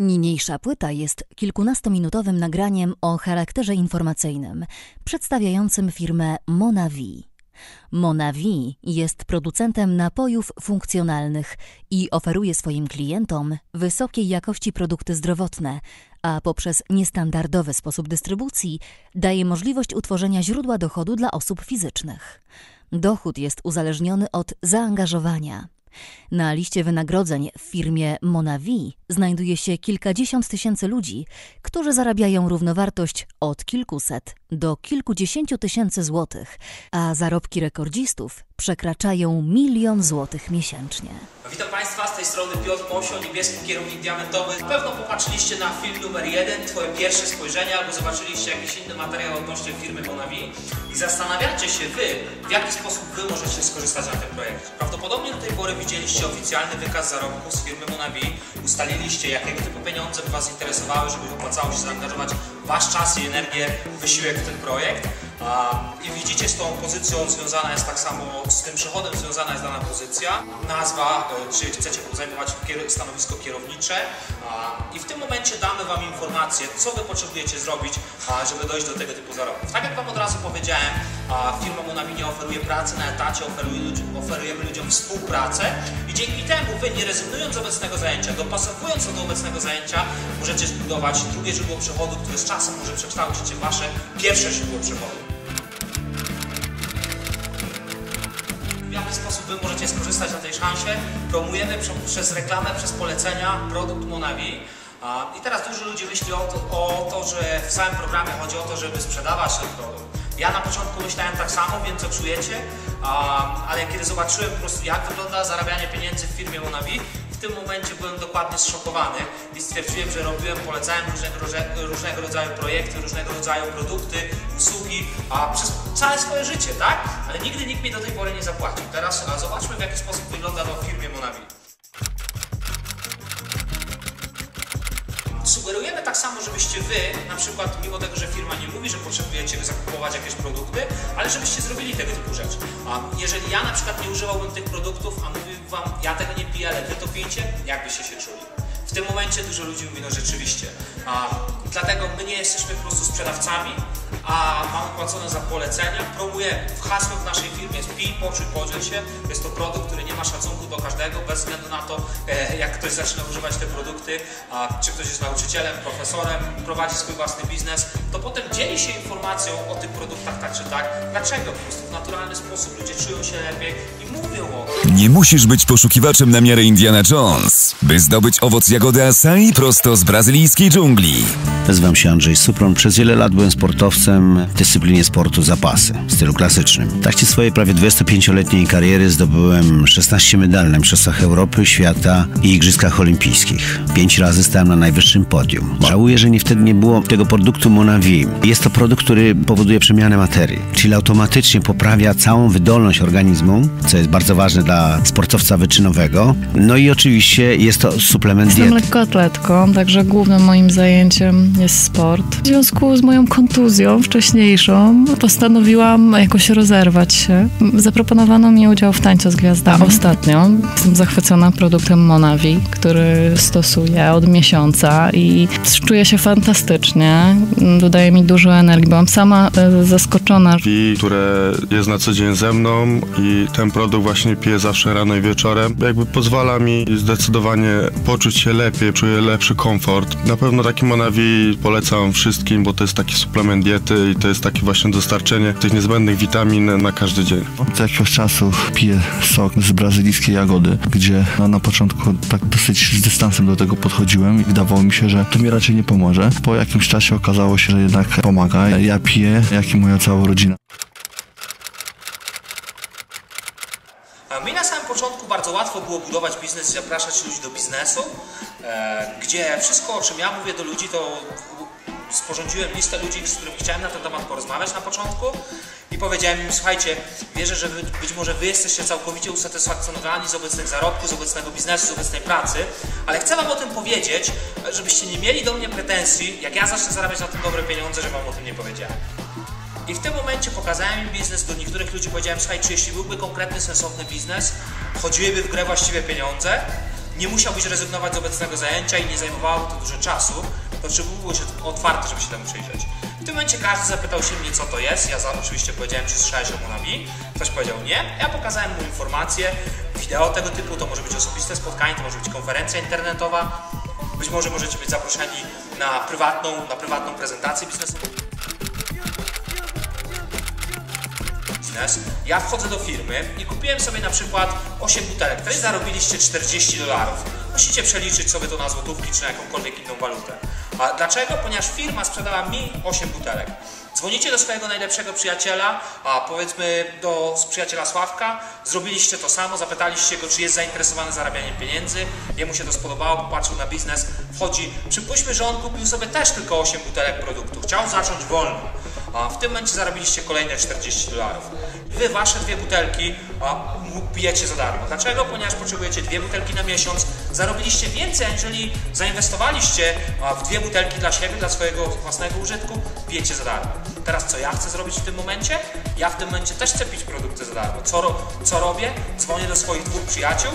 Niniejsza płyta jest kilkunastominutowym nagraniem o charakterze informacyjnym, przedstawiającym firmę Monavi. Monavi jest producentem napojów funkcjonalnych i oferuje swoim klientom wysokiej jakości produkty zdrowotne, a poprzez niestandardowy sposób dystrybucji daje możliwość utworzenia źródła dochodu dla osób fizycznych. Dochód jest uzależniony od zaangażowania. Na liście wynagrodzeń w firmie Monavi znajduje się kilkadziesiąt tysięcy ludzi, którzy zarabiają równowartość od kilkuset do kilkudziesięciu tysięcy złotych, a zarobki rekordzistów przekraczają milion złotych miesięcznie. Witam Państwa, z tej strony Piotr Mosio, niebieski kierownik diamentowy. Na pewno popatrzyliście na film numer jeden, Twoje pierwsze spojrzenie, albo zobaczyliście jakiś inny materiał odnośnie firmy Monavi i zastanawiacie się Wy, w jaki sposób Wy możecie skorzystać na tym projekcie. Prawdopodobnie do tej pory widzieliście oficjalny wykaz zarobków z firmy Monavi, ustaliliście jakiego typu pieniądze by Was interesowały, żeby opłacało się zaangażować Wasz czas i energię, wysiłek w ten projekt. I widzicie, z tą pozycją związana jest tak samo, z tym przychodem związana jest dana pozycja, nazwa, e, czy chcecie zajmować stanowisko kierownicze i w tym momencie damy Wam informację, co Wy potrzebujecie zrobić, żeby dojść do tego typu zarobków. Tak jak Wam od razu powiedziałem, firma Monavi nie oferuje pracy na etacie, oferujemy ludziom współpracę i dzięki temu Wy, nie rezygnując z obecnego zajęcia, dopasowując to do obecnego zajęcia, możecie zbudować drugie źródło przychodu, które z czasem może przekształcić się w Wasze pierwsze źródło przychodu. Wy możecie skorzystać na tej szansie. Promujemy przez reklamę, przez polecenia produkt Monavi. I teraz dużo ludzi myśli o to, o to, że w całym programie chodzi o to, żeby sprzedawać ten produkt. Ja na początku myślałem tak samo, wiem co czujecie, ale kiedy zobaczyłem po prostu jak wygląda zarabianie pieniędzy w firmie Monavi, w tym momencie byłem dokładnie zszokowany i stwierdziłem, że robiłem, polecałem różnego, różnego rodzaju projekty, różnego rodzaju produkty, usługi, a przez całe swoje życie, tak? Ale nigdy nikt mi do tej pory nie zapłacił. Teraz a zobaczmy w jaki sposób wygląda to w firmie Monavi. Sugerujemy tak samo, żebyście Wy, na przykład mimo tego, że firma nie mówi, że potrzebujecie zakupować jakieś produkty, ale żebyście zrobili tego typu rzeczy. A jeżeli ja na przykład nie używałbym tych produktów, a mówiłbym Wam, ja tego nie piję, ale Wy to pijcie, jakbyście się czuli? W tym momencie dużo ludzi mówi, no rzeczywiście. A, dlatego my nie jesteśmy po prostu sprzedawcami, a mamy płacone za polecenia. Promujemy. Hasłem w naszej firmie jest pij, poczuj, podziel się. Jest to produkt, który nie ma szacunku do każdego, bez względu na to, e, jak ktoś zaczyna używać te produkty, a czy ktoś jest nauczycielem, profesorem, prowadzi swój własny biznes, to potem dzieli się informacją o tych produktach tak czy tak. Dlaczego? Po prostu w naturalny sposób ludzie czują się lepiej i mówią o tym. Nie musisz być poszukiwaczem na miarę Indiana Jones, by zdobyć owoc jagody acai prosto z brazylijskiej dżungli. Nazywam się Andrzej Supron. Przez wiele lat byłem sportowcem w dyscyplinie sportu zapasy w stylu klasycznym. W trakcie swojej prawie 25-letniej kariery zdobyłem 16 medali na Mistrzostwach Europy, Świata i Igrzyskach Olimpijskich. Pięć razy stałem na najwyższym podium. Żałuję, że nie wtedy nie było tego produktu Monavi. Jest to produkt, który powoduje przemianę materii, czyli automatycznie poprawia całą wydolność organizmu, co jest bardzo ważne dla sportowca wyczynowego. No i oczywiście jest to suplement Jestem diety. lekkoatletką, także głównym moim zajęciem jest sport. W związku z moją kontuzją wcześniejszą postanowiłam jakoś rozerwać się. Zaproponowano mi udział w tańcu z gwiazdami. Ostatnio jestem zachwycona produktem Monavi, który stosuję od miesiąca i czuję się fantastycznie. Dodaje mi dużo energii. Byłam sama e, zaskoczona. I które jest na co dzień ze mną i ten produkt właśnie piję zawsze rano i wieczorem. Jakby pozwala mi zdecydowanie poczuć się lepiej, czuję lepszy komfort. Na pewno taki Monavi polecam wszystkim, bo to jest taki suplement diety i to jest takie właśnie dostarczenie tych niezbędnych witamin na każdy dzień. Od jakiegoś czasu piję sok z brazylijskiej jagody, gdzie no, na początku tak dosyć z dystansem do tego podchodziłem i wydawało mi się, że to mi raczej nie pomoże. Po jakimś czasie okazało się, że jednak pomaga. Ja piję, jak i moja cała rodzina. A Mi na samym początku bardzo łatwo było budować biznes i zapraszać ludzi do biznesu, e, gdzie wszystko, o czym ja mówię do ludzi, to sporządziłem listę ludzi, z którymi chciałem na ten temat porozmawiać na początku i powiedziałem im, słuchajcie, wierzę, że wy, być może wy jesteście całkowicie usatysfakcjonowani z obecnych zarobków, z obecnego biznesu, z obecnej pracy, ale chcę wam o tym powiedzieć, żebyście nie mieli do mnie pretensji, jak ja zacznę zarabiać na tym dobre pieniądze, że wam o tym nie powiedziałem. I w tym momencie pokazałem im biznes, do niektórych ludzi powiedziałem, słuchaj, czy jeśli byłby konkretny, sensowny biznes, wchodziłyby w grę właściwie pieniądze, nie musiałbyś rezygnować z obecnego zajęcia i nie zajmowało to dużo czasu, to czy byłbyś otwarty, żeby się temu przyjrzeć? W tym momencie każdy zapytał się mnie, co to jest. Ja za, oczywiście powiedziałem, czy słyszałeś o Monavi. Ktoś powiedział nie. Ja pokazałem mu informacje, wideo tego typu, to może być osobiste spotkanie, to może być konferencja internetowa. Być może możecie być zaproszeni na prywatną, na prywatną prezentację biznesową. Biznes. Ja wchodzę do firmy i kupiłem sobie na przykład 8 butelek. Wy zarobiliście 40 dolarów. Musicie przeliczyć sobie to na złotówki czy na jakąkolwiek inną walutę. A dlaczego? Ponieważ firma sprzedała mi 8 butelek. Dzwonicie do swojego najlepszego przyjaciela, a powiedzmy do przyjaciela Sławka, zrobiliście to samo, zapytaliście go, czy jest zainteresowany zarabianiem pieniędzy, jemu się to spodobało, popatrzył na biznes, wchodzi. Przypuśćmy, że on kupił sobie też tylko 8 butelek produktu, chciał zacząć wolno. A w tym momencie zarobiliście kolejne 40 dolarów. Wy wasze dwie butelki a, pijecie za darmo. Dlaczego? Ponieważ potrzebujecie dwie butelki na miesiąc. Zarobiliście więcej, aniżeli zainwestowaliście a, w dwie butelki dla siebie, dla swojego własnego użytku, pijecie za darmo. Teraz co ja chcę zrobić w tym momencie? Ja w tym momencie też chcę pić produkty za darmo. Co, co robię? Dzwonię do swoich dwóch przyjaciół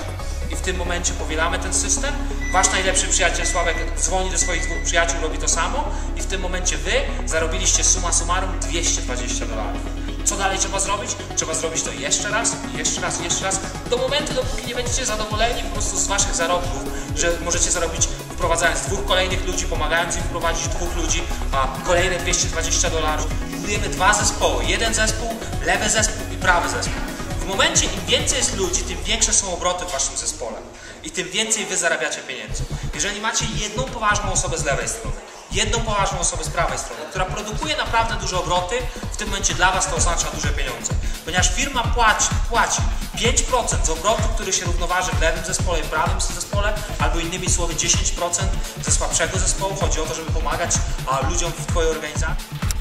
i w tym momencie powielamy ten system. Wasz najlepszy przyjaciel Sławek dzwoni do swoich dwóch przyjaciół, robi to samo i w tym momencie wy zarobiliście suma summarum 220 dolarów. Co dalej trzeba zrobić? Trzeba zrobić to jeszcze raz, jeszcze raz, jeszcze raz, do momentu, dopóki nie będziecie zadowoleni po prostu z waszych zarobków, że możecie zarobić wprowadzając dwóch kolejnych ludzi, pomagając im wprowadzić dwóch ludzi, a kolejne 220 dolarów. Budujemy dwa zespoły. Jeden zespół, lewy zespół i prawy zespół. W momencie, im więcej jest ludzi, tym większe są obroty w waszym zespole i tym więcej wy zarabiacie pieniędzy. Jeżeli macie jedną poważną osobę z lewej strony, jedną poważną osobę z prawej strony, która produkuje naprawdę duże obroty, w tym momencie dla was to oznacza duże pieniądze. Ponieważ firma płaci, płaci 5% z obrotu, który się równoważy w lewym zespole i prawym zespole, albo innymi słowy 10% ze słabszego zespołu. Chodzi o to, żeby pomagać a, ludziom w twojej organizacji.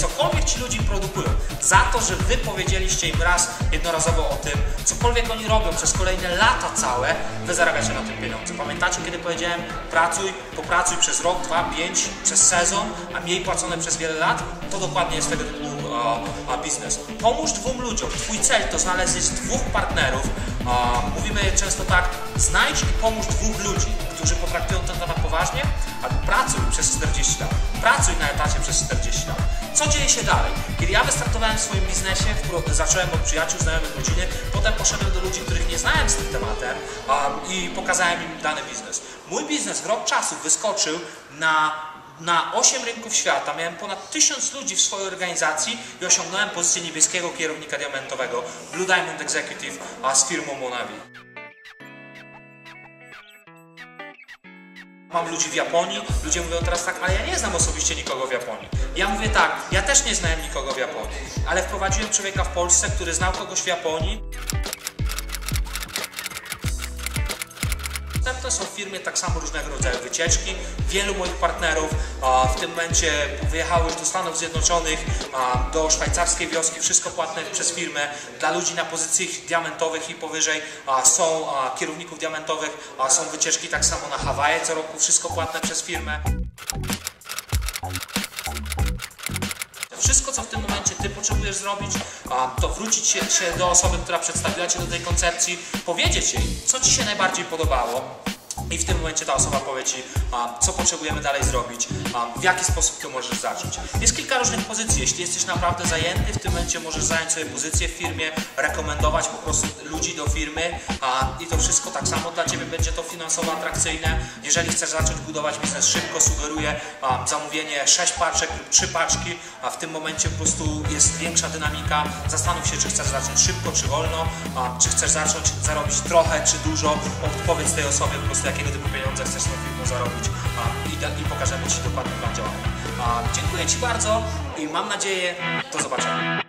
Cokolwiek ci ludzie produkują, za to, że wy powiedzieliście im raz jednorazowo o tym, cokolwiek oni robią przez kolejne lata całe, wy zarabiacie na tym pieniądze. Pamiętacie, kiedy powiedziałem, pracuj, popracuj przez rok, dwa, pięć, przez sezon, a mniej płacone przez wiele lat? To dokładnie jest tego typu a, a biznes. Pomóż dwóm ludziom. Twój cel to znaleźć dwóch partnerów. A, mówimy często tak, znajdź i pomóż dwóch ludzi, którzy potraktują ten temat poważnie, albo pracuj przez 40 lat. Pracuj na etacie przez 40 lat. Co dzieje się dalej? Kiedy ja wystartowałem w swoim biznesie, zacząłem od przyjaciół, znajomych, rodziny, potem poszedłem do ludzi, których nie znałem z tym tematem a, i pokazałem im dany biznes. Mój biznes w rok czasu wyskoczył na na 8 rynków świata, miałem ponad 1000 ludzi w swojej organizacji i osiągnąłem pozycję niebieskiego kierownika diamentowego Blue Diamond Executive z firmą Monavi. Mam ludzi w Japonii, ludzie mówią teraz tak, ale ja nie znam osobiście nikogo w Japonii. Ja mówię tak, ja też nie znałem nikogo w Japonii, ale wprowadziłem człowieka w Polsce, który znał kogoś w Japonii. Są w firmie tak samo różnego rodzaju wycieczki. Wielu moich partnerów w tym momencie wyjechało już do Stanów Zjednoczonych, do szwajcarskiej wioski, wszystko płatne przez firmę. Dla ludzi na pozycjach diamentowych i powyżej są kierowników diamentowych, są wycieczki tak samo na Hawaje co roku, wszystko płatne przez firmę. Wszystko, co w tym momencie Ty potrzebujesz zrobić, to wrócić się do osoby, która przedstawiła Cię do tej koncepcji, powiedzieć jej, co Ci się najbardziej podobało, i w tym momencie ta osoba powie Ci, co potrzebujemy dalej zrobić, w jaki sposób to możesz zacząć. Jest kilka różnych pozycji. Jeśli jesteś naprawdę zajęty, w tym momencie możesz zająć sobie pozycję w firmie, rekomendować po prostu ludzi do firmy i to wszystko tak samo dla Ciebie będzie to finansowo atrakcyjne. Jeżeli chcesz zacząć budować biznes szybko, sugeruję zamówienie 6 paczek lub 3 paczki, a w tym momencie po prostu jest większa dynamika. Zastanów się, czy chcesz zacząć szybko, czy wolno, czy chcesz zacząć zarobić trochę, czy dużo. Odpowiedz tej osobie po prostu, jakiego typu pieniądze chcesz tą firmą zarobić i, i pokażemy Ci dokładny plan działania. Dziękuję Ci bardzo i mam nadzieję do zobaczenia.